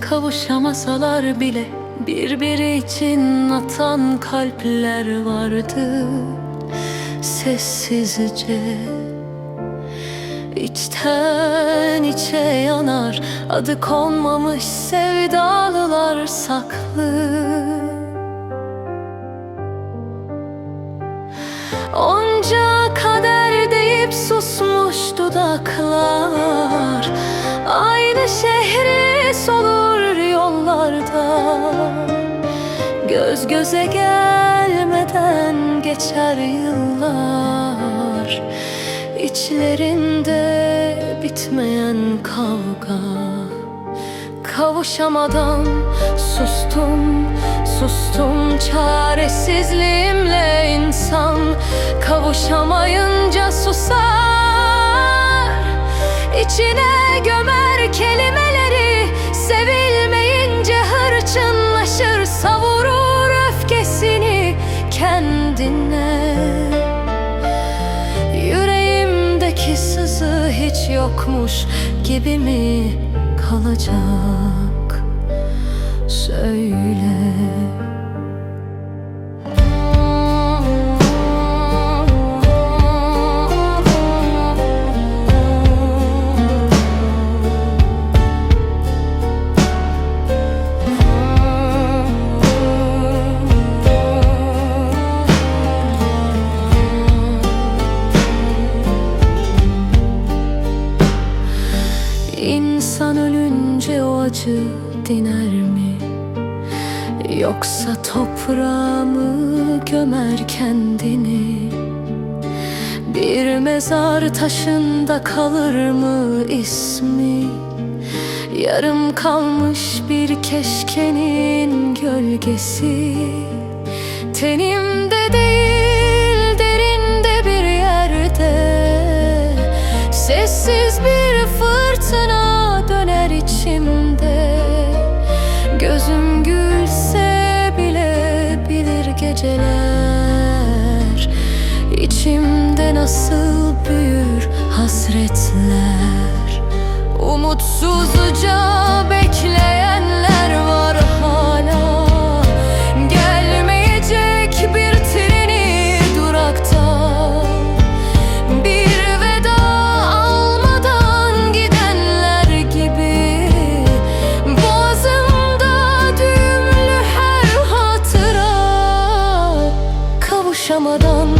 kavuşamasalar bile Birbiri için atan kalpler vardı. Sessizce İçten içe yanar Adı konmamış sevdalılar saklı Göz göze gelmeden geçer yıllar. İçlerinde bitmeyen kavga. Kavuşamadan sustum, sustum. Çaresizliğimle insan Kavuşamayınca susar kendine Yüreğimdeki sızı hiç yokmuş gibi mi kalacak? Söyle. İnsan ölünce o acı diner mi? Yoksa toprağa mı gömer kendini? Bir mezar taşında kalır mı ismi? Yarım kalmış bir keşkenin gölgesi Tenimde değil derinde bir yerde Sessiz bir içimde. Gözüm gülse bile bilir geceler. İçimde nasıl büyür hasretler sustum